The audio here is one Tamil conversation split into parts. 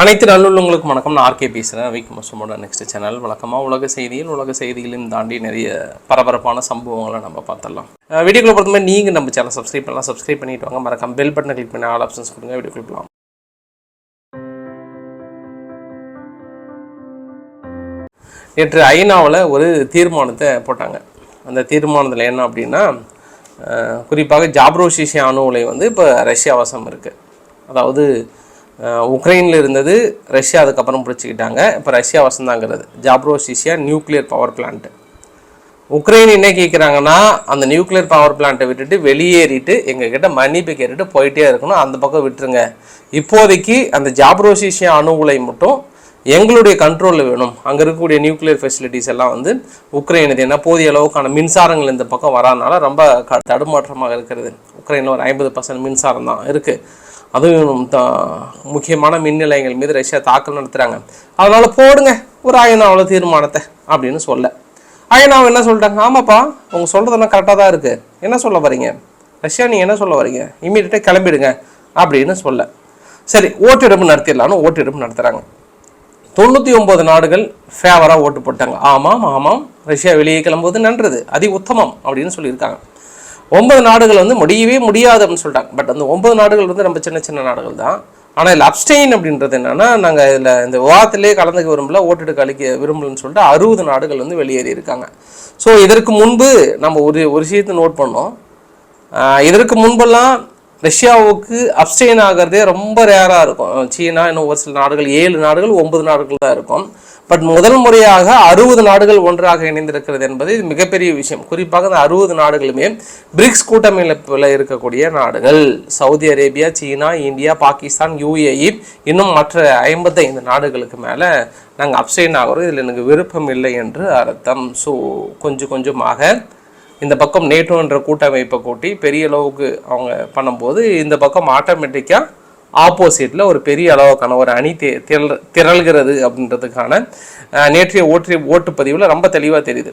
அனைத்து நல்லுள்ளவங்களுக்கும் வணக்கம். நான் ஆர்கே பேசுகிறேன் வீக் மோசமோட நெக்ஸ்ட் சேனல் வழக்கமாக உலக செய்தியில் உலக செய்திகளையும் தாண்டி நிறைய பரபரப்பான சம்பவங்களை நம்ம பார்த்துடலாம். அஹ் வீடியோக்குள்ள நீங்கள் நம்ம சேனல் சப்ஸ்கிரைப் பண்ணலாம். சப்ஸ்கிரைப் பண்ணிட்டு வாங்க. மறக்காம பெல் பட்டனை கிளிக் பண்ணி ஆல் ஆப்ஷன்ஸ் கொடுங்க. வீடியோ போகலாம் நேற்று ஐநாவில் ஒரு தீர்மானத்தை போட்டாங்க. அந்த தீர்மானத்தில் என்ன அப்படின்னா குறிப்பாக ஜாப்ரோசிஷியா அணு உலை வந்து இப்போ ரஷ்யா வசம் இருக்குது அதாவது உக்ரைனில் இருந்தது ரஷ்யா அதுக்கப்புறம் பிடிச்சிக்கிட்டாங்க. இப்போ Russia வசந்தாங்கிறது. Zaporizhzhia nuclear power plant Ukraine என்ன கேட்குறாங்கன்னா அந்த நியூக்ளியர் பவர் பிளான்ட்டை விட்டுட்டு வெளியேறிட்டு எங்ககிட்ட மன்னிப்பு கேட்டுட்டு போயிட்டே இருக்கணும். அந்த பக்கம் விட்டுருங்க. இப்போதைக்கு அந்த ஜாப்ரோசிஷியா அணு உலை மட்டும் எங்களுடைய கண்ட்ரோலில் வேணும். அங்கே இருக்கக்கூடிய நியூக்ளியர் ஃபெசிலிட்டிஸ் எல்லாம் வந்து உக்ரைனுது என்ன போதிய அளவுக்கான மின்சாரங்கள் இந்த பக்கம் வராதனால ரொம்ப க தடுமாற்றமாக இருக்கிறது. உக்ரைனில் ஒரு ஐம்பது பர்சன்ட் மின்சாரம் தான் இருக்குது அதுவும் முக்கியமான மின் நிலையங்கள் மீது ரஷ்யா தாக்கல் நடத்துகிறாங்க அதனால் போடுங்க ஒரு ஐநாவில் தீர்மானத்தை அப்படின்னு சொல்ல. ஐநாவை என்ன சொல்லிட்டாங்க? ஆமாப்பா உங்கள் சொல்கிறதெல்லாம் கரெக்டாக தான் இருக்குது என்ன சொல்ல வரீங்க? ரஷ்யா நீங்கள் என்ன சொல்ல வரீங்க? இம்மீடியட்டாக கிளம்பிடுங்க அப்படின்னு சொல்ல. சரி ஓட்டெடுப்பு நடத்திடலான்னு ஓட்டெடுப்பு நடத்துகிறாங்க தொண்ணூற்றி ஒம்பது நாடுகள் ஃபேவராக ஓட்டு போட்டாங்க. ஆமாம் ஆமாம். ரஷ்யா வெளியே கிளம்புவது நன்றது அதி உத்தமம் அப்படின்னு சொல்லியிருக்காங்க. ஒன்பது நாடுகள் வந்து முடியவே முடியாது அப்படின்னு சொல்லிட்டாங்க. பட் அந்த ஒன்பது நாடுகள் வந்து நம்ம சின்ன சின்ன நாடுகள் தான். ஆனால் இதில் அப்ஸ்டெயின் அப்படின்றது என்னென்னா நாங்கள் இதில் இந்த விவாதத்திலே கலந்துக்க விரும்பல ஓட்டெடுக்க அளிக்க விரும்பலன்னு சொல்லிட்டு அறுபது நாடுகள் வந்து வெளியேறி இருக்காங்க. ஸோ இதற்கு முன்பு நம்ம ஒரு ஒரு விஷயத்தை நோட் பண்ணோம். இதற்கு முன்பெல்லாம் ரஷ்யாவுக்கு அப்ஸ்டெயின் ஆகிறதே ரொம்ப ரேராக இருக்கும். சீனா இன்னும் ஒரு சில நாடுகள் ஏழு நாடுகள் ஒன்பது நாடுகள் தான் இருக்கும். பட் முதல் முறையாக அறுபது நாடுகள் ஒன்றாக இணைந்திருக்கிறது என்பது இது மிகப்பெரிய விஷயம். குறிப்பாக இந்த அறுபது நாடுகளுமே பிரிக்ஸ் கூட்டமைப்பில் இருக்கக்கூடிய நாடுகள். Saudi Arabia China India Pakistan UAE இன்னும் மற்ற ஐம்பத்தைந்து நாடுகளுக்கு மேலே நாங்கள் அப்சைன் ஆகிறோம். இதில் எனக்கு விருப்பம் இல்லை என்று அர்த்தம். ஸோ கொஞ்சம் கொஞ்சமாக இந்த பக்கம் நேட்டோன்ற கூட்டமைப்பை கூட்டி பெரிய அளவுக்கு அவங்க பண்ணும்போது இந்த பக்கம் ஆட்டோமேட்டிக்காக ஆப்போசிட்டில் ஒரு பெரிய அளவுக்கான ஒரு அணி தே திரள் திரள்கிறது அப்படின்றதுக்கான நேற்றைய ஓட்டு ஓட்டுப்பதிவில் ரொம்ப தெளிவாக தெரியுது.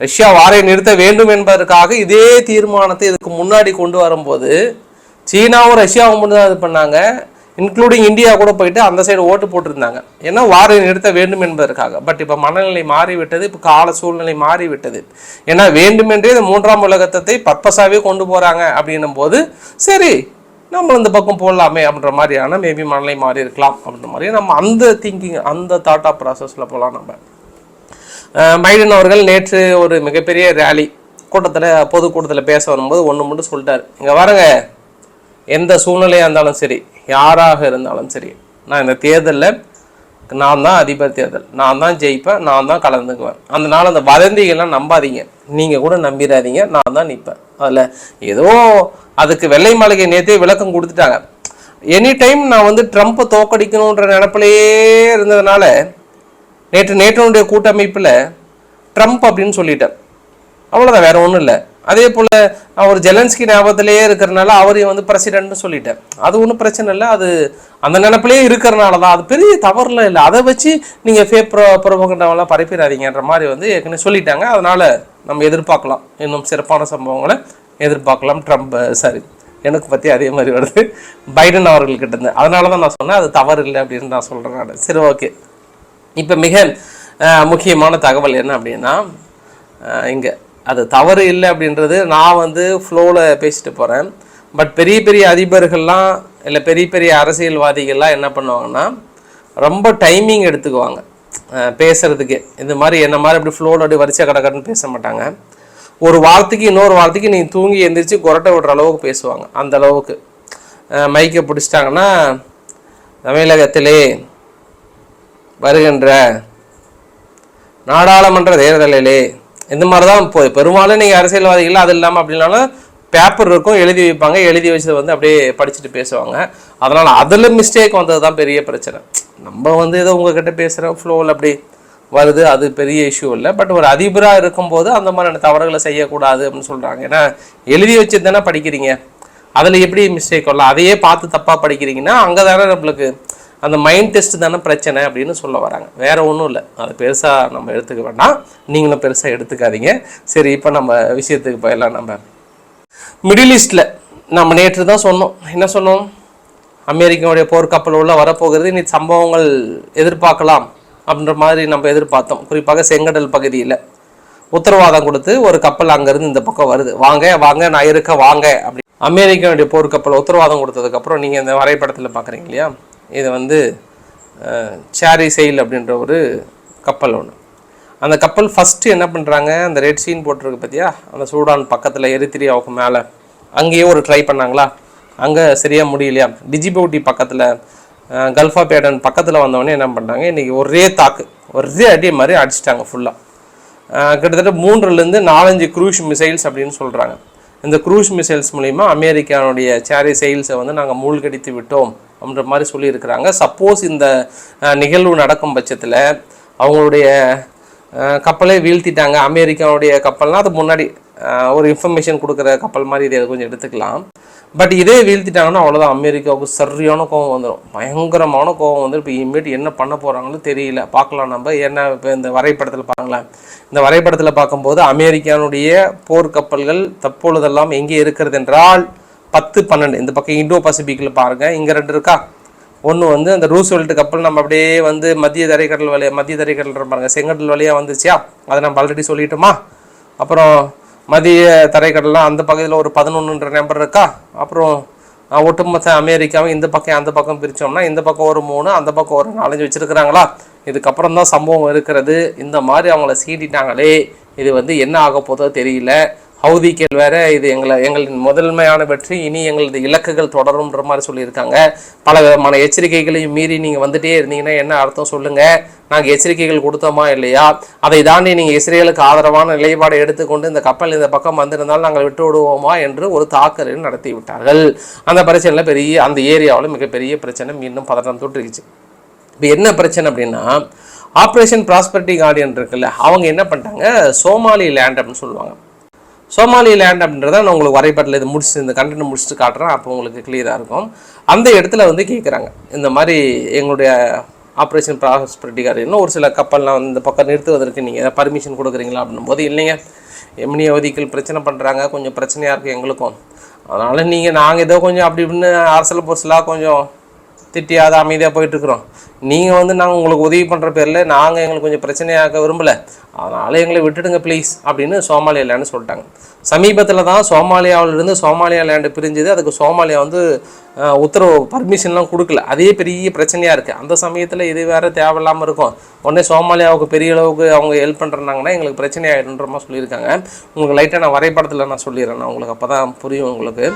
ரஷ்யா வாரை நிறுத்த வேண்டும் என்பதற்காக இதே தீர்மானத்தை இதுக்கு முன்னாடி கொண்டு வரும்போது சீனாவும் ரஷ்யாவும் மட்டும் தான் இது பண்ணாங்க. இன்க்ளூடிங் இந்தியா கூட போயிட்டு அந்த சைடு ஓட்டு போட்டிருந்தாங்க. ஏன்னா வாரை நிறுத்த வேண்டும் என்பதற்காக. பட் இப்போ மனநிலை மாறிவிட்டது இப்போ கால சூழ்நிலை மாறிவிட்டது. ஏன்னா வேண்டுமென்றே இந்த மூன்றாம் உலகத்தை பர்பஸாகவே கொண்டு போகிறாங்க அப்படின்னும் போது சரி நம்ம இந்த பக்கம் போடலாமே அப்படின்ற மாதிரியான மேபி மனநிலை மாறி இருக்கலாம் அப்படின்ற மாதிரி. நம்ம அந்த திங்கிங் அந்த தாட்டா ப்ராசஸில் போகலாம் நம்ம. பைடன் அவர்கள் நேற்று ஒரு மிகப்பெரிய ரேலி கூட்டத்தில் பொதுக்கூட்டத்தில் பேச வரும்போது ஒன்று மட்டும் சொல்லிட்டார். இங்கே வரங்க எந்த சூழ்நிலையாக இருந்தாலும் சரி யாராக இருந்தாலும் சரி நான் இந்த தேர்தலில் நான் தான் அதிபர் தேர்தல். நான் தான் ஜெயிப்பேன் நான் தான் கலந்துக்குவேன். அதனால் அந்த வதந்திகள்லாம் நம்பாதீங்க. நீங்கள் கூட நம்பிடாதீங்க நான் தான் நிற்பேன் அதில் ஏதோ அதுக்கு வெள்ளை மாளிகை நேற்றே விளக்கம் கொடுத்துட்டாங்க. எனி டைம் நான் வந்து ட்ரம்ப்பை தோக்கடிக்கணுன்ற நினப்பிலேயே இருந்ததுனால நேற்று நேற்றனுடைய கூட்டமைப்பில் ட்ரம்ப் அப்படின்னு சொல்லிட்டேன். அவ்வளோதான் வேற ஒன்றும் இல்லை. அதே போல் அவர் ஜெலன்ஸ்கி ஞாபகத்திலேயே இருக்கிறனால அவரையும் வந்து பிரசிடென்ட்னு சொல்லிட்டேன். அது ஒன்றும் பிரச்சனை இல்லை. அது அந்த நினப்பிலே இருக்கிறனால தான் அது பெரிய தவறுலாம் இல்லை. அதை வச்சு நீங்கள் ஃபே ப்ரோ ப்ரோபகண்டாவெல்லாம் பரப்பிடாதீங்கன்ற மாதிரி வந்து ஏற்கனவே சொல்லிட்டாங்க. அதனால் நம்ம எதிர்பார்க்கலாம். இன்னும் சிறப்பான சம்பவங்களை எதிர்பார்க்கலாம் ட்ரம்ப் சாரி எனக்கு பற்றி அதே மாதிரி வருது. பைடன் அவர்கள்கிட்ட இருந்து. அதனால தான் நான் சொன்னேன் அது தவறு இல்லை அப்படின்னு நான் சொல்கிறேன் நான். சரி ஓகே இப்போ மிக முக்கியமான தகவல் என்ன அப்படின்னா இங்கே அது தவறு இல்லை அப்படின்றது நான் வந்து ஃப்ளோவில் பேசிட்டு போகிறேன் பட் பெரிய பெரிய அதிபர்கள்லாம் இல்லை பெரிய பெரிய அரசியல்வாதிகள்லாம் என்ன பண்ணுவாங்கன்னா ரொம்ப டைமிங் எடுத்துக்குவாங்க. பேசுகிறதுக்கு இந்த மாதிரி என்ன மாதிரி அப்படி ஃப்ளோவில் அப்படி வரிசை கடக்கடன்னு பேச மாட்டாங்க. ஒரு வார்த்தைக்கு இன்னொரு வார்த்தைக்கு நீ தூங்கி எந்திரிச்சு கொரட்டை விடுற அளவுக்கு பேசுவாங்க. அந்த அளவுக்கு. மைக்கை பிடிச்சிட்டாங்கன்னா தமிழகத்திலே வருகின்ற நாடாளுமன்ற தேர்தலிலே இந்த மாதிரி தான் இப்போ பெரும்பாலும் நீங்கள் அரசியல்வாதிகள் அது இல்லாமல் அப்படின்னாலும் பேப்பர் இருக்கும் எழுதி வைப்பாங்க. எழுதி வச்சது வந்து அப்படியே படிச்சுட்டு பேசுவாங்க. அதனால் அதில் மிஸ்டேக் வந்தது தான் பெரிய பிரச்சனை. நம்ம வந்து ஏதோ உங்ககிட்ட பேசுகிறோம் ஃப்ளோவில் அப்படி வருது அது பெரிய இஷ்யூ இல்லை. பட் ஒரு அதிபராக இருக்கும்போது அந்த மாதிரியான தவறுகளை செய்யக்கூடாது அப்படின்னு சொல்கிறாங்க ஏன்னா எழுதி வச்சு தானே படிக்கிறீங்க. அதில் எப்படி மிஸ்டேக் வரலாம்? அதையே பார்த்து தப்பாக படிக்கிறீங்கன்னா அங்கே தானே நம்மளுக்கு அந்த மைண்ட் டெஸ்ட் தானே பிரச்சனை அப்படின்னு சொல்ல வராங்க. வேறு ஒன்றும் இல்லை. அது பெருசாக நம்ம எடுத்துக்க வேண்டாம். நீங்களும் பெருசாக எடுத்துக்காதீங்க. சரி இப்போ நம்ம விஷயத்துக்கு போயிடலாம் நம்ம. மிடில் ஈஸ்டில் நம்ம நேற்று தான் சொன்னோம். என்ன சொன்னோம்? அமெரிக்காவுடைய போர்க்கப்பல் உள்ள வரப்போகிறது. இன்னைக்கு சம்பவங்கள் எதிர்பார்க்கலாம். அப்படின்ற மாதிரி நம்ம எதிர்பார்த்தோம். குறிப்பாக செங்கடல் பகுதியில் உத்தரவாதம் கொடுத்து ஒரு கப்பல் அங்கேருந்து இந்த பக்கம் வருது. வாங்க வாங்க நான் இருக்க வாங்க அப்படி. அமெரிக்காவுடைய போர்க்கப்பல் உத்தரவாதம் கொடுத்ததுக்கப்புறம் நீங்கள் இந்த வரைபடத்தில் பார்க்குறீங்க இல்லையா? இது வந்து சேரி செயல் அப்படின்ற ஒரு கப்பல் ஒன்று அந்த கப்பல் ஃபஸ்ட்டு என்ன பண்ணுறாங்க அந்த ரெட் சீன் போட்டிருக்கு பார்த்தியா அந்த சூடான் பக்கத்தில் எரித்திரியாவுக்கு மேலே. அங்கேயே ஒரு ட்ரை பண்ணாங்களா? அங்கே சரியாக முடியலையா? டிஜிபவுட்டி பக்கத்தில் கல்ஃபா பேடன் பக்கத்தில் வந்தவொடனே என்ன பண்ணிட்டாங்க இன்றைக்கி ஒரே தாக்கு ஒரே அடி மாதிரி அடிச்சிட்டாங்க ஃபுல்லாக கிட்டத்தட்ட மூன்றுலேருந்து நாலஞ்சு க்ரூஸ் மிசைல்ஸ் அப்படின்னு சொல்கிறாங்க இந்த க்ரூஸ் மிசைல்ஸ் மூலிமா அமெரிக்கானுடைய சேரி செயல்ஸை வந்து நாங்கள் மூழ்கடித்து விட்டோம் அப்படின்ற மாதிரி சொல்லியிருக்கிறாங்க. சப்போஸ் இந்த நிகழ்வு நடக்கும் பட்சத்தில் அவங்களுடைய கப்பலே கப்பலை வீழ்த்திட்டாங்க. அமெரிக்காவுடைய கப்பல்னால் அது முன்னாடி ஒரு இன்ஃபர்மேஷன் கொடுக்குற கப்பல் மாதிரி இதை கொஞ்சம் எடுத்துக்கலாம். பட் இதே வீழ்த்திட்டாங்கன்னா அவ்வளோதான் அமெரிக்காவுக்கு சரியான கோவம் வந்துடும் பயங்கரமான கோவம் வந்து இப்போ இனிமேட்டு என்ன பண்ண போகிறாங்களோ தெரியல. பார்க்கலாம் நம்ம. என்ன இப்போ இந்த வரைபடத்தில் பார்க்கலாம். இந்த வரைபடத்தில் பார்க்கும்போது அமெரிக்கானுடைய போர்க்கப்பல்கள் தற்பொழுதெல்லாம் எங்கே இருக்கிறது என்றால் பத்து பன்னெண்டு. இந்த பக்கம் இண்டோ பசிபிக்கில் பாருங்கள் இங்கே ரெண்டு இருக்கா? ஒன்று வந்து அந்த ரூஸ்வெல்ட் கப்பல் நம்ம அப்படியே வந்து மத்திய தரைக்கடல் வழியாக மத்திய தரைக்கடல் பாருங்கள் செங்கடல் வழியாக வந்துச்சியா அதை நம்ம ஆல்ரெடி சொல்லிட்டோமா? அப்புறம் மதிய தரைக்கடலாம் அந்த பகுதியில் ஒரு பதினொன்றுன்ற நம்பர் இருக்கா? அப்புறம் ஒட்டுமொத்த அமெரிக்காவும் இந்த பக்கம் அந்த பக்கம் பிரித்தோம்னா இந்த பக்கம் ஒரு மூணு அந்த பக்கம் ஒரு நாலஞ்சு வச்சுருக்கிறாங்களா? இதுக்கப்புறம் தான் சம்பவம் இருக்கிறது. இந்த மாதிரி அவங்கள சீண்டிட்டாங்களே. இது வந்து என்ன ஆக போதோ தெரியல. ஹவுதிகள் வேற இது எங்களை எங்களின் முதன்மையான வெற்றி இனி எங்களது இலக்குகள் தொடரும்ன்ற மாதிரி சொல்லியிருக்காங்க. பல விதமான எச்சரிக்கைகளையும் மீறி நீங்கள் வந்துட்டே இருந்தீங்கன்னா என்ன அர்த்தம் சொல்லுங்கள் நாங்கள் எச்சரிக்கைகள் கொடுத்தோமா இல்லையா? அதை தாண்டி நீங்கள் இஸ்ரேலுக்கு ஆதரவான நிலைப்பாடை எடுத்துக்கொண்டு இந்த கப்பல் இந்த பக்கம் வந்திருந்தால் நாங்கள் விட்டு விடுவோமா என்று ஒரு தாக்குதல் நடத்தி விட்டார்கள். அந்த பிரச்சனையில் பெரிய அந்த ஏரியாவில் மிகப்பெரிய பிரச்சனை மீண்டும் பதட்டம் தொட்டுருச்சு இப்போ என்ன பிரச்சனை அப்படின்னா ஆப்ரேஷன் ப்ராஸ்பரிட்டி கார்டியன் இருக்குல்ல அவங்க என்ன பண்ணிட்டாங்க? சோமாலி லேண்ட் அப்படின்னு சொல்லுவாங்க. சோமாலி லேண்ட் அப்படின்றத நான் உங்களுக்கு வரைபடத்தில் இது முடிச்சு இந்த கண்டென்ட் முடிச்சுட்டு காட்டுறேன். அப்போ உங்களுக்கு கிளியராக இருக்கும். அந்த இடத்துல வந்து கேட்குறாங்க இந்த மாதிரி எங்களுடைய ஆப்ரேஷன் ப்ராசஸ் கார்டியன் ஒரு சில கப்பல்லாம் இந்த பக்கம் நிறுத்துவதற்கு நீங்கள் பர்மிஷன் கொடுக்குறீங்களா அப்படின்னும் போது இல்லைங்க. எம்னி அவதிகள் பிரச்சனை பண்ணுறாங்க கொஞ்சம் பிரச்சனையாக இருக்குது எங்களுக்கும். அதனால் நீங்கள் நாங்கள் ஏதோ கொஞ்சம் அப்படி இப்படின்னு அரசல் பொருசலாக கொஞ்சம் திட்டியாத அமைதியாக போயிட்டுருக்குறோம். நீங்கள் வந்து நாங்கள் உங்களுக்கு உதவி பண்ணுற பேரில் நாங்கள் எங்களுக்கு கொஞ்சம் பிரச்சனையாக்க விரும்பலை. அதனால் எங்களை விட்டுடுங்க ப்ளீஸ் அப்படின்னு சோமாலியா லேண்டு சொல்லிட்டாங்க. சமீபத்தில் தான் சோமாலியாவிலிருந்து சோமாலியா லேண்டு பிரிஞ்சுது. அதுக்கு சோமாலியா வந்து உத்தரவு பர்மிஷன்லாம் கொடுக்கல. அதே பெரிய பிரச்சனையாக இருக்குது அந்த சமயத்தில் இது வேறு தேவையில்லாமல் இருக்கும். உடனே சோமாலியாவுக்கு பெரிய அளவுக்கு அவங்க ஹெல்ப் பண்ணுறாங்கன்னா எங்களுக்கு பிரச்சனை ஆகிடுன்ற மாதிரி சொல்லியிருக்காங்க. உங்களுக்கு லைட்டாக நான் வரைபடத்தில் நான் சொல்லிடுறேன். நான் உங்களுக்கு அப்போ தான் புரியும் உங்களுக்கு.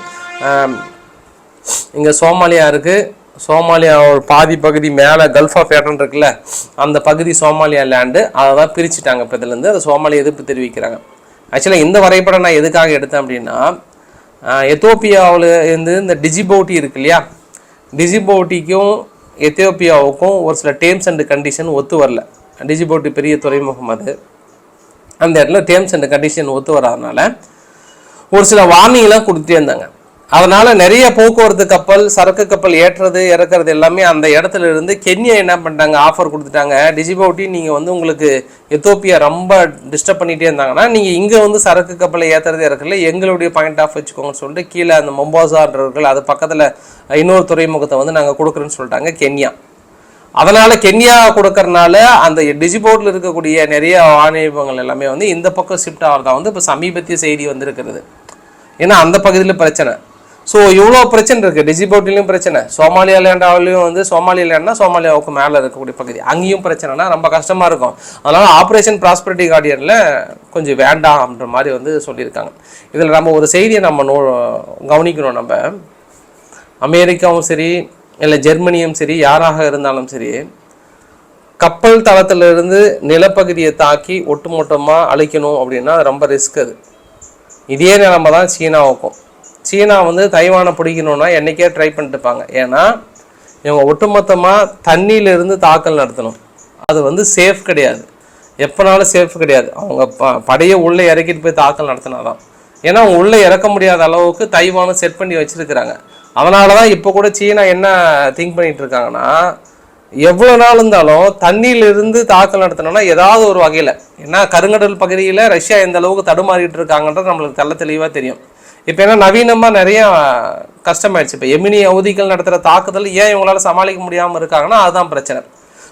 இங்கே சோமாலியா இருக்குது சோமாலியா பாதி பகுதி மேலே கல்ஃப் ஆஃப் ஏட்டன் இருக்குல்ல அந்த பகுதி சோமாலியா லேண்டு அதை தான் பிரிச்சுட்டாங்க இப்போ இதுலேருந்து அதை சோமாலியா எதிர்ப்பு தெரிவிக்கிறாங்க. ஆக்சுவலாக இந்த வரைபடம் நான் எதுக்காக எடுத்தேன் அப்படின்னா எத்தோப்பியாவில் இருந்து இந்த டிஜிபோட்டி இருக்கு இல்லையா? டிஜிபோட்டிக்கும் எத்தியோப்பியாவுக்கும் ஒரு சில டேர்ம்ஸ் அண்ட் கண்டிஷன் ஒத்து வரல. டிஜிபோட்டி பெரிய துறைமுகம் அது. அந்த இடத்துல டேர்ம்ஸ் அண்ட் கண்டிஷன் ஒத்து வராதனால ஒரு சில வார்னிங்லாம் கொடுத்துட்டே இருந்தாங்க அதனால நிறைய போக்குவரத்து கப்பல் சரக்கு கப்பல் ஏற்றுறது இறக்குறது எல்லாமே அந்த இடத்துல இருந்து கென்யா என்ன பண்ணிட்டாங்க? ஆஃபர் கொடுத்துட்டாங்க. டிஜிபவுட்டி நீங்கள் வந்து உங்களுக்கு எத்தோப்பியா ரொம்ப டிஸ்டர்ப் பண்ணிகிட்டே இருந்தாங்கன்னா நீங்கள் இங்கே வந்து சரக்கு கப்பலை ஏற்றுறது இறக்குறதுல எங்களுடைய பாயிண்ட் ஆஃப் வச்சுக்கோங்கன்னு சொல்லிட்டு கீழே அந்த மொம்பாசான்றவர்கள் அது பக்கத்தில் இன்னொரு துறைமுகத்தை வந்து நாங்கள் கொடுக்குறோன்னு சொல்லிட்டாங்க கென்யா. அதனால் கென்யா கொடுக்கறனால அந்த டிஜிபோர்டில் இருக்கக்கூடிய நிறைய ஆணையங்கள் எல்லாமே வந்து இந்த பக்கம் ஷிஃப்ட் ஆகிறதா வந்து இப்போ சமீபத்திய செய்தி வந்திருக்கிறது. ஏன்னா அந்த பகுதியில் பிரச்சனை. ஸோ இவ்வளோ பிரச்சனை இருக்குது டிஜிபோட்டிலையும் பிரச்சனை. சோமாலியா லேண்டாவிலையும் வந்து சோமாலியா லேண்ட்னா சோமாலியாவுக்கு மேலே இருக்கக்கூடிய பகுதி. அங்கேயும் பிரச்சனைனா ரொம்ப கஷ்டமாக இருக்கும். அதனால் ஆப்ரேஷன் ப்ராஸ்பரிட்டி கார்டியனில் கொஞ்சம் வேண்டாம் அப்படின்ற மாதிரி வந்து சொல்லியிருக்காங்க. இதில் நம்ம ஒரு செய்தியை நம்ம நோ கவனிக்கணும் நம்ம. அமெரிக்காவும் சரி இல்லை ஜெர்மனியும் சரி யாராக இருந்தாலும் சரி கப்பல் தளத்திலிருந்து நிலப்பகுதியை தாக்கி ஒட்டுமொத்தமாக அழிக்கணும் அப்படின்னா ரொம்ப ரிஸ்க் அது. இதே நிலைமை தான் சீனாவுக்கும். சீனா வந்து தைவானை பிடிக்கணும்னா என்றைக்கே ட்ரை பண்ணிட்டுப்பாங்க ஏன்னா இவங்க ஒட்டுமொத்தமாக தண்ணியிலிருந்து தாக்கல் நடத்தணும். அது வந்து சேஃப் கிடையாது. எப்போனாலும் சேஃப் கிடையாது. அவங்க ப படையை உள்ளே இறக்கிட்டு போய் தாக்கல் நடத்தினாதான். ஏன்னா அவங்க உள்ளே இறக்க முடியாத அளவுக்கு தைவானும் செட் பண்ணி வச்சுருக்கிறாங்க. அதனால தான் இப்போ கூட சீனா என்ன திங்க் பண்ணிட்டு இருக்காங்கன்னா எவ்வளோ நாள் இருந்தாலும் தண்ணியிலிருந்து தாக்கல் நடத்தணும்னா ஏதாவது ஒரு வகையில். ஏன்னா கருங்கடல் பகுதியில் ரஷ்யா எந்த அளவுக்கு தடுமாறிட்டு இருக்காங்கன்றது நம்மளுக்கு தெல்ல தெளிவாக தெரியும். இப்போ என்ன நவீனமாக நிறைய கஷ்டமாயிடுச்சு. இப்போ எமினி அவதிகள் நடத்துகிற தாக்குதல் ஏன் இவங்களால சமாளிக்க முடியாமல் இருக்காங்கன்னா அதுதான் பிரச்சனை.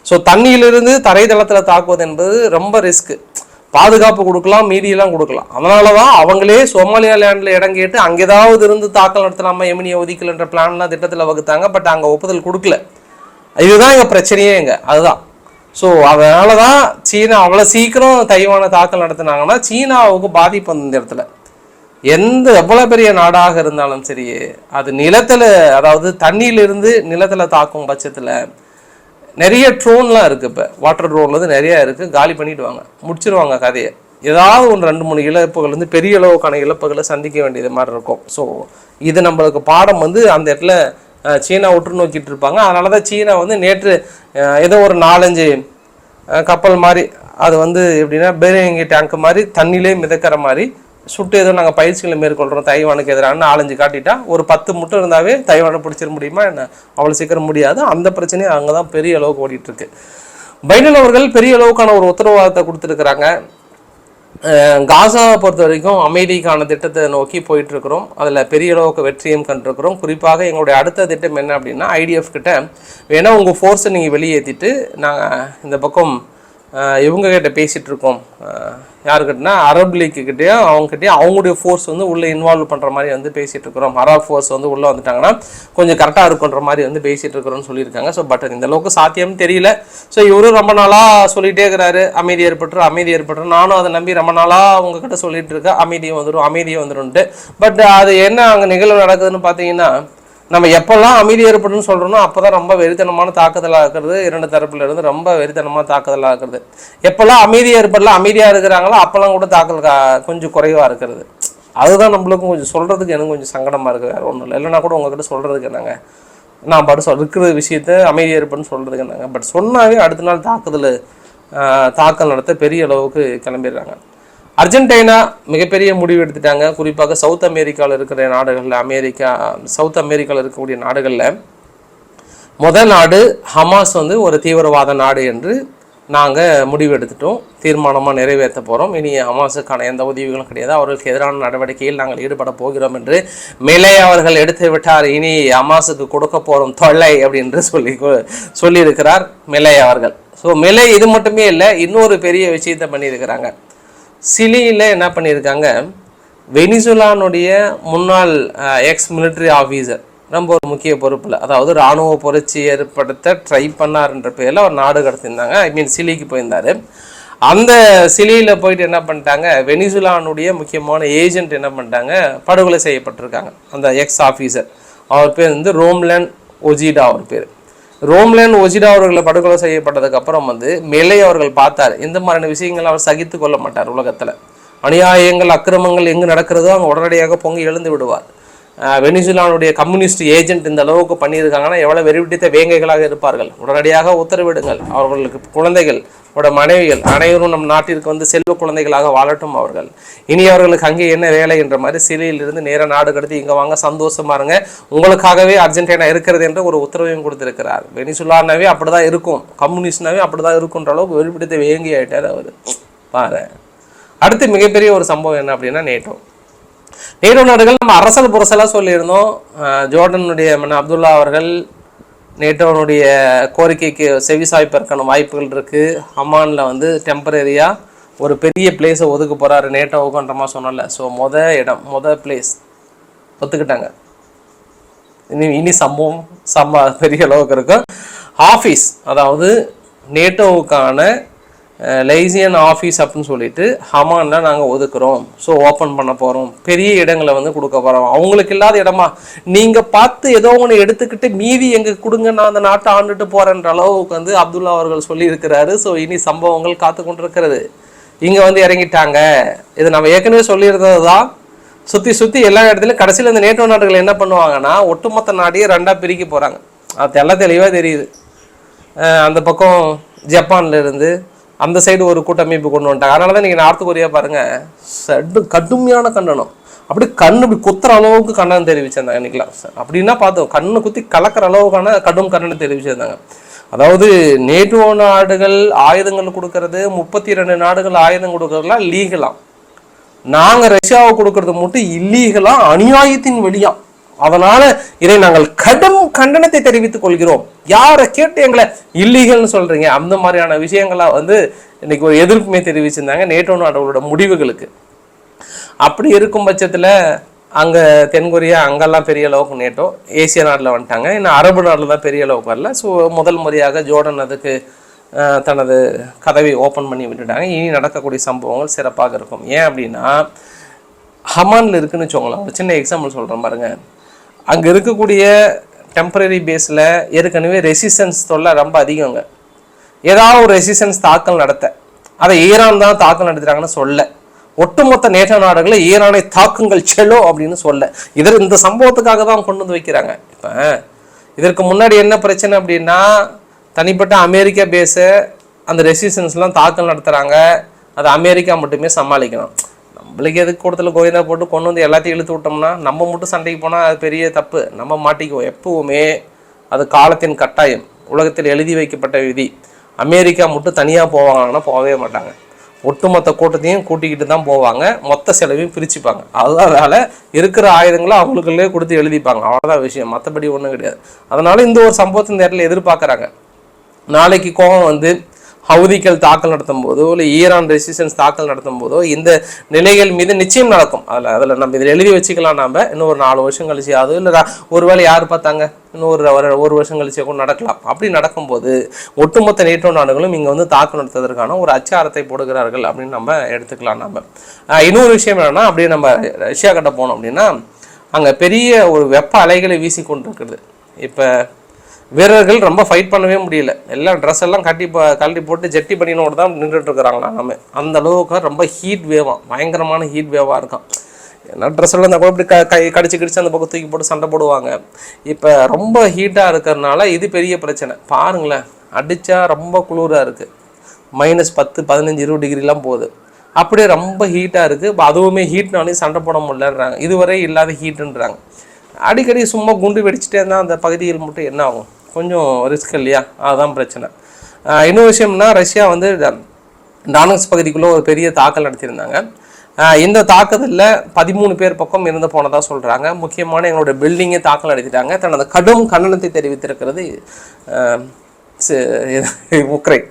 ஸோ தண்ணியிலிருந்து தரைதளத்தில் தாக்குவது என்பது ரொம்ப ரிஸ்க்கு பாதுகாப்பு கொடுக்கலாம் மீதியெல்லாம் கொடுக்கலாம். அதனால தான் அவங்களே சோமாலியா லேண்டில் இடம் கேட்டு அங்கே ஏதாவது இருந்து தாக்கல் நடத்தலாமா எமினி அவதிகள் என்ற பிளான்லாம் திட்டத்தில் வகுத்தாங்க. பட் அங்கே ஒப்புதல் கொடுக்கல. இதுதான் எங்கள் பிரச்சனையே எங்க அதுதான். ஸோ அதனால தான் சீனா அவ்வளோ சீக்கிரம் தைவான தாக்கல் நடத்தினாங்கன்னா சீனாவுக்கு பாதிப்பு அந்த இடத்துல. எந்த எவ்வளோ பெரிய நாடாக இருந்தாலும் சரி அது நிலத்தில் அதாவது தண்ணியிலிருந்து நிலத்தில் தாக்கும் பட்சத்தில் நிறைய ட்ரோன்லாம் இருக்குது இப்போ. வாட்டர் ட்ரோன் வந்து நிறைய இருக்குது காலி பண்ணிவிடுவாங்க முடிச்சிருவாங்க கதையை. ஏதாவது ஒன்று ரெண்டு மூணு இழப்புகள் வந்து பெரிய அளவுக்கான இழப்புகளை சந்திக்க வேண்டியது மாதிரி இருக்கும். ஸோ இது நம்மளுக்கு பாடம் வந்து அந்த இடத்துல சீனா உற்று நோக்கிட்டு இருப்பாங்க. அதனால தான் சீனா வந்து நேற்று ஏதோ ஒரு நாலஞ்சு கப்பல் மாதிரி அது வந்து எப்படின்னா பேரிங்கி டேங்க் மாதிரி தண்ணியிலே மிதக்கிற மாதிரி சுட்டு ஏதோ நாங்கள் பயிற்சிகளை மேற்கொள்கிறோம் தைவானுக்கு எதிரான நாலஞ்சு காட்டிட்டா ஒரு பத்து முட்டை இருந்தாவே தைவானை பிடிச்சிட முடியுமா என்ன? அவ்வளோ சீக்கிரம் முடியாது. அந்த பிரச்சனையும் அங்கே தான் பெரிய அளவுக்கு ஓடிட்டு இருக்கு பைடன் அவர்கள் பெரிய அளவுக்கான ஒரு உத்தரவாதத்தை கொடுத்துருக்குறாங்க. காசாவை பொறுத்த வரைக்கும் அமைதிக்கான திட்டத்தை நோக்கி போயிட்டு இருக்கிறோம் அதில் பெரிய அளவுக்கு வெற்றியும் கண்டிருக்கிறோம். குறிப்பாக எங்களுடைய அடுத்த திட்டம் என்ன அப்படின்னா ஐடிஎஃப் கிட்ட வேணால் உங்கள் ஃபோர்ஸை நீங்கள் வெளியேற்றிட்டு நாங்கள் இந்த பக்கம் இவங்கக்கிட்ட பேசிகிட்டு இருக்கோம். யாருக்கிட்டனா அரப் லீக்குக்கிட்டேயும் கிட்டேயும் அவங்ககிட்டயும் அவங்களுடைய ஃபோர்ஸ் வந்து உள்ளே இன்வால்வ் பண்ணுற மாதிரி வந்து பேசிகிட்டு இருக்கிறோம். அரப் ஃபோர்ஸ் வந்து உள்ளே வந்துட்டாங்கன்னா கொஞ்சம் கரெக்டாக இருக்குன்ற மாதிரி வந்து பேசிகிட்டு இருக்கிறோம்னு சொல்லியிருக்காங்க. ஸோ பட் இந்த அளவுக்கு சாத்தியம் தெரியல. ஸோ இவரும் ரொம்ப நாளாக சொல்லிகிட்டே இருக்கிறாரு. அமைதி ஏற்பட்டுரும் அமைதி ஏற்பட்டுரும். நானும் அதை நம்பி ரொம்ப நாளாக அவங்கக்கிட்ட சொல்லிகிட்டு இருக்கேன். அமைதியும் வந்துடும் அமைதியும் வந்துடும்ட்டு பட் அது என்ன அங்கே நிகழ்வு நடக்குதுன்னு பார்த்தீங்கன்னா நம்ம எப்பெல்லாம் அமைதி ஏற்படுன்னு சொல்கிறோமோ அப்போ தான் ரொம்ப வெறித்தனமான தாக்குதலாக இருக்கிறது இரண்டு தரப்புல இருந்து ரொம்ப வெறித்தனமான தாக்குதலாக இருக்கிறது எப்போல்லாம் அமைதி ஏற்படலாம் அமைதியாக இருக்கிறாங்களோ அப்போல்லாம் கூட தாக்கல் கா- கொஞ்சம் குறைவாக இருக்கிறது. அதுதான் நம்மளுக்கும் கொஞ்சம் சொல்கிறதுக்கு எனக்கு கொஞ்சம் சங்கடமாக இருக்குது வேறு ஒன்றும் இல்லை. இல்லைனா கூட உங்ககிட்ட சொல்கிறதுக்கு என்னங்க? நான் பாட்டு சொல் இருக்கிற விஷயத்த அமைதி ஏற்படுன்னு சொல்கிறதுக்கு என்னங்க? பட் சொன்னாவே அடுத்த நாள் தாக்குதல் தாக்கல் நடத்த பெரிய அளவுக்கு கிளம்பிடுறாங்க. அர்ஜென்டினா மிகப்பெரிய முடிவு எடுத்துட்டாங்க. குறிப்பாக சவுத் அமெரிக்காவில் இருக்கிற நாடுகளில் அமெரிக்கா சவுத் அமெரிக்காவில் இருக்கக்கூடிய நாடுகளில் முதல் நாடு ஹமாஸ் வந்து ஒரு தீவிரவாத நாடு என்று நாங்கள் முடிவு எடுத்துட்டோம். தீர்மானமாக நிறைவேற்ற போகிறோம் இனி ஹமாஸுக்கான எந்த உதவிகளும் கிடையாது. அவர்களுக்கு எதிரான நடவடிக்கையில் நாங்கள் ஈடுபட போகிறோம் என்று மேலே அவர்கள் எடுத்து விட்டார். இனி ஹமாஸுக்கு கொடுக்க போகிறோம் தொல்லை அப்படின்று சொல்லி சொல்லியிருக்கிறார் மிலை அவர்கள். ஸோ மிலை இது மட்டுமே இல்லை இன்னொரு பெரிய விஷயத்தை பண்ணியிருக்கிறாங்க. சிலியில் என்ன பண்ணியிருக்காங்க? வெனிசுலானுடைய முன்னாள் எக்ஸ் மிலிட்ரி ஆஃபீஸர் ரொம்ப ஒரு முக்கிய பொறுப்பில் அதாவது இராணுவ புரட்சி ஏற்படுத்த ட்ரை பண்ணார்ன்ற பேரில் ஒரு நாடு கடத்திருந்தாங்க ஐ மீன் சிலிக்கு போயிருந்தார். அந்த சிலியில் போயிட்டு என்ன பண்ணிட்டாங்க? வெனிசுலானுடைய முக்கியமான ஏஜென்ட் என்ன பண்ணிட்டாங்க? படுகொலை செய்யப்பட்டிருக்காங்க. அந்த எக்ஸ் ஆஃபீஸர் அவர் பேர் வந்து ரோம்லன் ஒஜிடா அவர் பேர். ரோம்லேன் ஒஜிடா அவர்களை படுகொலை செய்யப்பட்டதுக்கு அப்புறம் வந்து மேலே அவர்கள் பார்த்தார். இந்த மாதிரியான விஷயங்கள் அவர் சகித்து கொள்ள மாட்டார் உலகத்தில். அநியாயங்கள் அக்கிரமங்கள் எங்கு நடக்கிறதோ அங்கே உடனடியாக பொங்கி எழுந்து விடுவார். வெனிசுலானுடைய கம்யூனிஸ்ட் ஏஜென்ட் இந்த அளவுக்கு பண்ணியிருக்காங்கன்னா எவ்வளோ வெறிவிட்டித்த வேங்கைகளாக இருப்பார்கள். உடனடியாக உத்தரவிடுங்கள். அவர்களுக்கு குழந்தைகள் அவரோட மனைவிகள் அனைவரும் நம் நாட்டிற்கு வந்து செல்வ குழந்தைகளாக வாழட்டும் அவர்கள். இனி அவர்களுக்கு அங்கே என்ன வேலை என்ற மாதிரி சிலையிலிருந்து நேர நாடு கடத்தி இங்கே வாங்க சந்தோஷமா இருங்க. உங்களுக்காகவே அர்ஜென்டினா இருக்கிறது என்ற ஒரு உத்தரவையும் கொடுத்திருக்கிறார். வெனிசுலானாவே அப்படிதான் இருக்கும். கம்யூனிஸ்ட்னாவே அப்படிதான் இருக்குன்ற அளவுக்கு வெளிப்படுத்த வேங்கி ஆயிட்டார் அவர். பாரு. அடுத்து மிகப்பெரிய ஒரு சம்பவம் என்ன அப்படின்னா நேட்டோ. நேட்டோ நாடுகள் நம்ம அரசல் புரசலாக சொல்லியிருந்தோம். ஜோர்டனுடைய மன்னர் அப்துல்லா அவர்கள் நேட்டோனுடைய கோரிக்கைக்கு செவிசாய்ப்பதற்கான வாய்ப்புகள் இருக்குது ஹமானில் வந்து டெம்பரரியாக ஒரு பெரிய பிளேஸை ஒதுக்க போகிறாரு நேட்டோவுக்குன்ற மாதிரி சொன்னல. ஸோ மொத இடம் மொத பிளேஸ் ஒத்துக்கிட்டாங்க. இனி இனி சம்பவம் சம்ம பெரிய அளவுக்கு இருக்கும். ஆஃபீஸ் அதாவது நேட்டோவுக்கான லைசியன் ஆஃபீஸ் அப்படின்னு சொல்லிட்டு ஹமானில் நாங்கள் ஒதுக்குறோம். ஸோ ஓப்பன் பண்ண போகிறோம் பெரிய இடங்களை வந்து கொடுக்க போகிறோம் அவங்களுக்கு இல்லாத இடமா? நீங்கள் பார்த்து ஏதோ ஒன்று எடுத்துக்கிட்டு மீதி எங்களுக்கு கொடுங்க நான் அந்த நாட்டை ஆண்டுட்டு போகிறேன்ற அளவுக்கு வந்து அப்துல்லா அவர்கள் சொல்லியிருக்கிறாரு. ஸோ இனி சம்பவங்கள் காத்து கொண்டிருக்கிறது. இங்கே வந்து இறங்கிட்டாங்க. இது நம்ம ஏற்கனவே சொல்லியிருந்தது தான் சுற்றி சுற்றி எல்லா இடத்துலையும் கடைசியில் இந்த நேட்டோ நாடுகள் என்ன பண்ணுவாங்கன்னா ஒட்டுமொத்த நாட்டையே ரெண்டாக பிரிக்க போகிறாங்க அது எல்லாம் தெளிவாக தெரியுது. அந்த பக்கம் ஜப்பான்லேருந்து அந்த சைடு ஒரு கூட்டமைப்பு கொண்டு வந்துட்டாங்க. அதனால தான் நீங்கள் நார்த் கொரியா பாருங்கள் சடு கடுமையான கண்டனம். அப்படி கண்ணு இப்படி குத்துற அளவுக்கு கண்டனம் தெரிவிச்சிருந்தாங்க இன்னைக்கெல்லாம். அப்படின்னா பார்த்தோம் கண்ணு குத்தி கலக்கிற அளவுக்கான கடும் கண்டனம் தெரிவிச்சிருந்தாங்க. அதாவது நேட்டோ நாடுகள் ஆயுதங்கள் கொடுக்கறது முப்பத்தி ரெண்டு நாடுகள் ஆயுதம் கொடுக்கறதுலாம் லீகலாம் நாங்கள் ரஷ்யாவை கொடுக்கறது மட்டும் இல்லீகலாக அநியாயத்தின் வெளியாக அதனால இதை நாங்கள் கடும் கண்டனத்தை தெரிவித்துக் கொள்கிறோம். யாரை கேட்டு எங்களை இல்லீகல்னு சொல்றீங்க? அந்த மாதிரியான விஷயங்களா வந்து இன்னைக்கு ஒரு எதிர்ப்புமே தெரிவிச்சிருந்தாங்க நேட்டோ நாடுகளோட முடிவுகளுக்கு. அப்படி இருக்கும் பட்சத்தில் அங்கே தென்கொரியா அங்கெல்லாம் பெரிய அளவுக்கு நேட்டோ ஏசிய நாட்டில் வந்துட்டாங்க. இன்னும் அரபு நாட்டில் தான் பெரிய அளவுக்கு வரல. ஸோ முதல் முறையாக ஜோர்டன் அதுக்கு தனது கதவை ஓப்பன் பண்ணி விட்டுட்டாங்க. இனி நடக்கக்கூடிய சம்பவங்கள் சிறப்பாக இருக்கும். ஏன் அப்படின்னா ஹமானில் இருக்குன்னு வச்சுக்கோங்களேன். ஒரு சின்ன எக்ஸாம்பிள் சொல்கிறேன் பாருங்கள் அங்கே இருக்கக்கூடிய டெம்பரரி பேஸில் ஏற்கனவே ரெசிஸ்டன்ஸ் தொல்லை ரொம்ப அதிகங்க. ஏதாவது ஒரு ரெசிஸ்டன்ஸ் தாக்கல் நடத்த. அதை ஈரான் தான் தாக்கல் நடத்துகிறாங்கன்னு சொல்ல. ஒட்டுமொத்த நேட்டோ நாடுகளை ஈரானை தாக்குங்கள் செல்லோ அப்படின்னு சொல்ல. இதர் இந்த சம்பவத்துக்காக தான் கொண்டு வந்து வைக்கிறாங்க. இப்போ இதற்கு முன்னாடி என்ன பிரச்சனை அப்படின்னா தனிப்பட்ட அமெரிக்கா பேஸை அந்த ரெசிஸ்டன்ஸ்லாம் தாக்கல் நடத்துகிறாங்க அதை அமெரிக்கா மட்டுமே சமாளிக்கணும். நம்மளுக்கு எதுக்கு கூடத்தில் கோவிந்தா போட்டு கொண்டு வந்து எல்லாத்தையும் இழுத்து விட்டோம்னா நம்ம மட்டும் சண்டைக்கு போனால் அது பெரிய தப்பு. நம்ம மாட்டிக்குவோம். எப்பவுமே அது காலத்தின் கட்டாயம். உலகத்தில் எழுதி வைக்கப்பட்ட விதி. அமெரிக்கா மட்டும் தனியாக போவாங்கன்னா போகவே மாட்டாங்க. ஒட்டுமொத்த கூட்டத்தையும் கூட்டிக்கிட்டு தான் போவாங்க. மொத்த செலவையும் பிரிச்சுப்பாங்க. அதனால் இருக்கிற ஆயுதங்களை அவங்களுக்குள்ளே கொடுத்து எழுதிப்பாங்க. அவ்வளோதான் விஷயம். மற்றபடி ஒன்றும் கிடையாது. அதனால இந்த ஒரு சம்பவத்தின் நேரத்தில் எதிர்பார்க்குறாங்க. நாளைக்கு கோபம் வந்து ஹவுதிகள் தாக்கல் நடத்தும் போதோ இல்லை ஈரான் ரெசிஸ்டன்ஸ் தாக்கல் நடத்தும் போதோ இந்த நிலைகள் மீது நிச்சயம் நடக்கும். அதில் அதில் நம்ம இதில் எழுதி வச்சுக்கலாம் நாம். இன்னும் ஒரு நாலு வருஷம் கழிச்சு அது இல்லை ஒருவேளை யார் பார்த்தாங்க? இன்னும் ஒரு ஒரு வருஷம் கழிச்சு கூட நடக்கலாம். அப்படி நடக்கும்போது ஒட்டுமொத்த நேட்டோ நாடுகளும் இங்கே வந்து தாக்கு நடத்துவதற்கான ஒரு அச்சாரத்தை போடுகிறார்கள் அப்படின்னு நம்ம எடுத்துக்கலாம் நம்ம இன்னொரு விஷயம் என்னென்னா அப்படியே நம்ம ரஷ்யா கிட்ட போனோம் அப்படின்னா அங்கே பெரிய ஒரு வெப்ப அலைகளை வீசி கொண்டிருக்கிறது இப்போ வீரர்கள் ரொம்ப ஃபைட் பண்ணவே முடியல. எல்லாம் ட்ரெஸ் எல்லாம் கட்டி கழட்டி போட்டு ஜெட்டி பண்ணினோடு தான் நின்றுட்டு இருக்கிறாங்களா நம்ம அந்த அளவுக்கு ரொம்ப ஹீட் வேவாக பயங்கரமான ஹீட் வேவாக இருக்கும் ஏன்னா ட்ரெஸ் எல்லாம் இருந்தால் கூட இப்படி க கை கடிச்சு கடிச்சு அந்த பக்கம் தூக்கி போட்டு சண்டை போடுவாங்க. இப்போ ரொம்ப ஹீட்டாக இருக்கிறதுனால இது பெரிய பிரச்சனை. பாருங்களேன் அடித்தா ரொம்ப குளிராக இருக்குது மைனஸ் பத்து பதினஞ்சு இருபது டிகிரிலாம் போகுது. அப்படியே ரொம்ப ஹீட்டாக இருக்குது அதுவுமே ஹீட்னாலையும் சண்டை போட முடியலன்றாங்க. இதுவரை இல்லாத ஹீட்டுன்றாங்க அடிக்கடி சும்மா குண்டு வெடிச்சிட்டே இருந்தால் அந்த பகுதியில் மட்டும் என்ன ஆகும்? கொஞ்சம் ரிஸ்க் இல்லையா? அதுதான் பிரச்சனை. இன்னொரு விஷயம்னா ரஷ்யா வந்து டானக்ஸ் பகுதிக்குள்ளே ஒரு பெரிய தாக்கல் நடத்தியிருந்தாங்க. இந்த தாக்குதலில் பதிமூணு பேர் பக்கம் இருந்து போனதாக சொல்கிறாங்க முக்கியமான எங்களோட பில்டிங்கை தாக்கல் நடத்திட்டாங்க. தனது கடும் கண்டனத்தை தெரிவித்திருக்கிறது உக்ரைன்.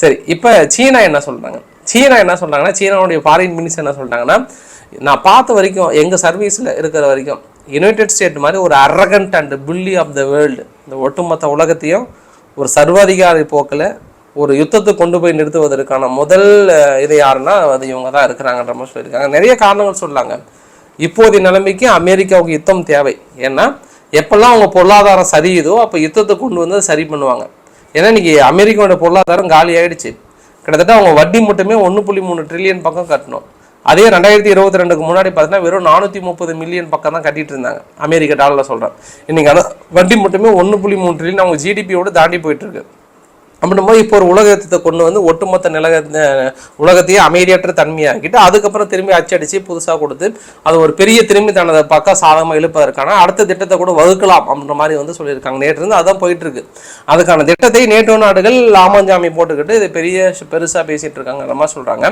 சரி இப்போ சீனா என்ன சொல்கிறாங்க சீனா என்ன சொல்கிறாங்கன்னா சீனாவுடைய ஃபாரின் மினிஸ்டர் என்ன சொல்கிறாங்கன்னா நான் பார்த்த வரைக்கும் எங்கள் சர்வீஸில் இருக்கிற வரைக்கும் யுனைடெட் ஸ்டேட் மாதிரி ஒரு arrogant and bully of the world இந்த ஒட்டுமொத்த உலகத்தையும் ஒரு சர்வாதிகாரி போக்கில் ஒரு யுத்தத்தை கொண்டு போய் நிறுத்துவதற்கான முதல் இது யாருன்னா அது இவங்க தான் இருக்கிறாங்கன்ற மாதிரி சொல்லியிருக்காங்க. நிறைய காரணங்கள் சொல்லாங்க. இப்போதைய நிலைமைக்கு அமெரிக்காவுக்கு யுத்தம் தேவை. ஏன்னா எப்பெல்லாம் அவங்க பொருளாதாரம் சரியுதோ அப்போ யுத்தத்தை கொண்டு வந்து சரி பண்ணுவாங்க. ஏன்னா இன்றைக்கி அமெரிக்காவோட பொருளாதாரம் காலி ஆகிடுச்சு கிட்டத்தட்ட அவங்க வட்டி மட்டுமே ஒன்று புள்ளி மூணு ட்ரில்லியன் பக்கம் கட்டணும். அதே ரெண்டாயிரத்தி இருபத்தி ரெண்டுக்கு முன்னாடி பார்த்தீங்கன்னா வெறும் நானூற்றி முப்பது மில்லியன் பக்கம் தான் கட்டிட்டு இருந்தாங்க. அமெரிக்க டாலரில் சொல்கிறேன் இன்றைக்கி அந்த வட்டி மட்டுமே ஒன்று புள்ளி மூணு ட்ரில்லியன் அவங்க ஜிடிபியோட தாண்டி போயிட்டு அப்படின்ற அப்படின்னும் போது இப்போ ஒரு உலகத்தை கொண்டு வந்து ஒட்டுமொத்த நிலக உலகத்தையே அமைதியற்ற தன்மையாக்கிட்டு அதுக்கப்புறம் திரும்பி அச்சடித்து புதுசாக கொடுத்து அது ஒரு பெரிய திரும்பி தனது பக்கம் சாதகமாக இழுப்பதற்கான அடுத்த திட்டத்தை கூட வகுக்கலாம் அப்படின்ற மாதிரி வந்து சொல்லியிருக்காங்க. நேற்றுருந்து அதான் போயிட்டுருக்கு அதுக்கான திட்டத்தை நேட்டோ நாடுகள் லாமஞ்சாமி போட்டுக்கிட்டு இது பெரிய பெருசாக பேசிகிட்டு இருக்காங்க மாதிரி சொல்கிறாங்க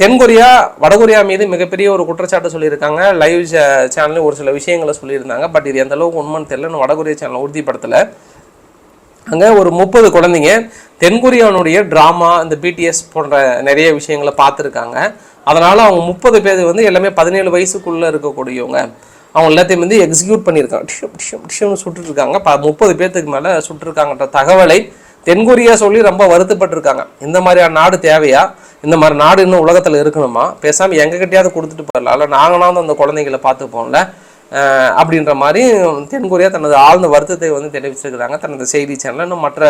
தென்கொரியா வடகொரியா மீது மிகப்பெரிய ஒரு குற்றச்சாட்டு சொல்லியிருக்காங்க. லைவ் சேனலில் ஒரு சில விஷயங்களை சொல்லியிருந்தாங்க. பட் இது எந்த அளவுக்கு உண்மைன்னு தெரியல. வடகொரிய சேனலை சேனல் உறுதிப்படுத்தலை. அங்கே ஒரு முப்பது குழந்தைங்க தென்கொரியானுடைய ட்ராமா இந்த பிடிஎஸ் போன்ற நிறைய விஷயங்களை பார்த்துருக்காங்க. அதனால் அவங்க முப்பது பேர் வந்து எல்லாமே பதினேழு வயசுக்குள்ளே இருக்கக்கூடியவங்க. அவங்க எல்லாத்தையும் வந்து எக்ஸிக்யூட் பண்ணியிருக்காங்க. டிஷம் டிஷம் டிஷம்னு சுட்டுருக்காங்க ப முப்பது பேர்த்துக்கு மேலே சுட்டுருக்காங்கன்ற தகவலை தென்கொரியா சொல்லி ரொம்ப வருத்தப்பட்டிருக்காங்க. இந்த மாதிரியான நாடு தேவையா? இந்த மாதிரி நாடு இன்னும் உலகத்தில் இருக்கணுமா? பேசாமல் எங்ககிட்டயாவது கொடுத்துட்டு போயிடலாம் இல்லை நாங்களாவது அந்த குழந்தைங்களை பார்த்துப்போம்ல. அப்படின்ற மாதிரி தென்கொரியா தனது ஆழ்ந்த வருத்தத்தை வந்து தெரிவிச்சிருக்கிறாங்க. தனது செய்தி சேனல் இன்னும் மற்ற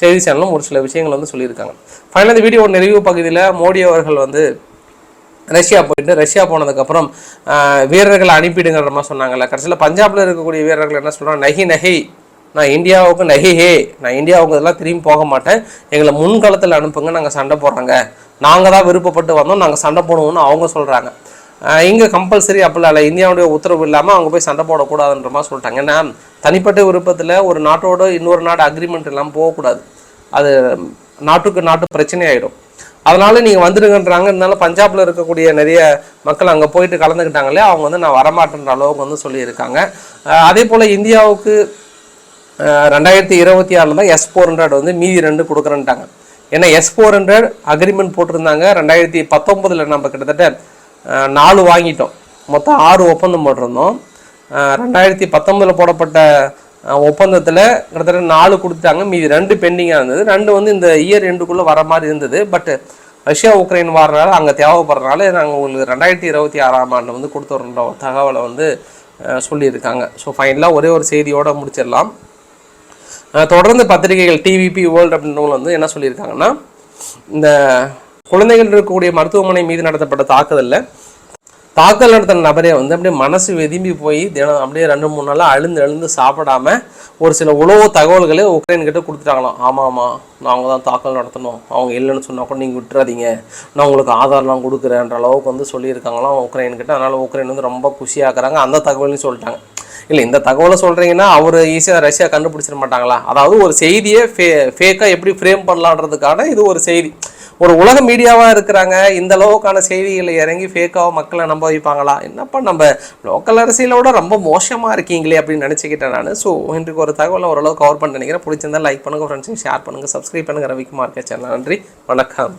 செய்தி சேனலும் ஒரு சில விஷயங்கள் வந்து சொல்லியிருக்காங்க. ஃபைனல் இந்த வீடியோ நிறைவு பகுதியில் மோடி அவர்கள் வந்து ரஷ்யா போயிட்டு ரஷ்யா போனதுக்கப்புறம் வீரர்களை அனுப்பிடுங்கிற மாதிரி சொன்னாங்கல்ல. கடைசியில் பஞ்சாபில் இருக்கக்கூடிய வீரர்கள் என்ன சொல்கிறாங்க நகி நகை நான் இந்தியாவுக்கு நகை ஹே நான் இந்தியாவுக்கு இதெல்லாம் திரும்பி போக மாட்டேன். எங்களை முன்காலத்தில் அனுப்புங்க நாங்கள் சண்டை போடுறாங்க. நாங்கள் தான் விருப்பப்பட்டு வந்தோம் நாங்கள் சண்டை போடுவோம்னு அவங்க சொல்கிறாங்க இங்கே கம்பல்சரி அப்படிலாம் இல்லை இந்தியாவுடைய உத்தரவு இல்லாமல் அவங்க போய் சண்டை போடக்கூடாதுன்ற மாதிரி சொல்லிட்டாங்க. ஏன்னா தனிப்பட்ட விருப்பத்தில் ஒரு நாட்டோட இன்னொரு நாடு அக்ரிமெண்ட் இல்லாமல் போகக்கூடாது. அது நாட்டுக்கு நாட்டு பிரச்சனை ஆகிடும் அதனால் நீங்கள் வந்துடுங்கன்றாங்க இருந்தாலும் பஞ்சாபில் இருக்கக்கூடிய நிறைய மக்கள் அங்கே போயிட்டு கலந்துக்கிட்டாங்களே அவங்க வந்து நான் வரமாட்டேன்ற அளவுக்கு வந்து சொல்லியிருக்காங்க. அதே போல் இந்தியாவுக்கு ரெண்டாயிரத்தி இருபத்தி ஆறில் தான் எஸ் ஃபோர் ஹண்ட்ரட் வந்து மீதி ரெண்டு கொடுக்குறேன்ட்டாங்க. ஏன்னா எஸ் ஃபோர் ஹண்ட்ரட் அக்ரிமெண்ட் போட்டிருந்தாங்க. ரெண்டாயிரத்தி பத்தொம்பதில் நம்ம கிட்டத்தட்ட நாலு வாங்கிட்டோம். மொத்தம் ஆறு ஒப்பந்தம் போட்டிருந்தோம். ரெண்டாயிரத்தி பத்தொம்பதில் போடப்பட்ட ஒப்பந்தத்தில் கிட்டத்தட்ட நாலு கொடுத்தாங்க மீதி ரெண்டு பெண்டிங்காக இருந்தது. ரெண்டு வந்து இந்த இயர் எண்டுக்குள்ளே வர மாதிரி இருந்தது. பட் ரஷ்யா உக்ரைன் வாரனால அங்கே தேவைப்படுறனால நாங்கள் உங்களுக்கு ரெண்டாயிரத்தி இருபத்தி ஆறாம் ஆண்டு வந்து கொடுத்துட்ற தகவலை வந்து சொல்லியிருக்காங்க. ஸோ ஃபைனலாக ஒரே ஒரு செய்தியோடு முடிச்சிடலாம். தொடர்ந்து பத்திரிகைகள் டிவிபி வேர்ல்டு அப்படின்றவங்க வந்து என்ன சொல்லியிருக்காங்கன்னா இந்த குழந்தைகள் இருக்கக்கூடிய மருத்துவமனை மீது நடத்தப்பட்ட தாக்குதலில். தாக்கல் நடத்தின நபரே வந்து அப்படியே மனசு வெதும்பி போய் தினம் அப்படியே ரெண்டு மூணு நாளாக அழுந்து அழுந்து சாப்பிடாம ஒரு சில உளவு தகவல்களை உக்ரைன் கிட்ட கொடுத்துட்டாங்களாம். ஆமாம் ஆமாம் நாங்கள் தான் தாக்கல் நடத்தணும். அவங்க இல்லைன்னு சொன்னால் கூட நீங்கள் விட்டுறாதீங்க. நான் உங்களுக்கு ஆதாரம்லாம் கொடுக்குறேன்ற அளவுக்கு வந்து சொல்லியிருக்காங்களாம் உக்ரைன் கிட்ட. அதனால் உக்ரைன் வந்து ரொம்ப குஷியாக்குறாங்க. அந்த தகவலையும் சொல்லிட்டாங்க. இல்லை இந்த தகவலை சொல்கிறீங்கன்னா அவர் ஈஸியாக ரஷ்யா கண்டுபிடிச்சிட மாட்டாங்களா? அதாவது ஒரு செய்தியை ஃபே ஃபேக்காக எப்படி ஃப்ரேம் பண்ணலான்றதுக்கான இது ஒரு செய்தி. ஒரு உலக மீடியாவாக இருக்கிறாங்க இந்த அளவுக்கான செய்திகளை இறங்கி ஃபேக்காக மக்களை நம்ப வைப்பாங்களா? என்னப்பா நம்ம லோக்கல் அரசியலோட ரொம்ப மோசமாக இருக்கீங்களே அப்படின்னு நினச்சிக்கிட்டேன் நான். ஸோ இன்றைக்கு ஒரு தகவலை ஓரளவு கவர் பண்ண நினைக்கிறேன். பிடிச்சிருந்தா லைக் பண்ணுங்கள் ஃப்ரெண்ட்ஸையும் ஷேர் பண்ணுங்கள் சப்ஸ்கிரைப் பண்ணுங்கள் ரவிக்குமார் சேனல். நன்றி. வணக்கம்.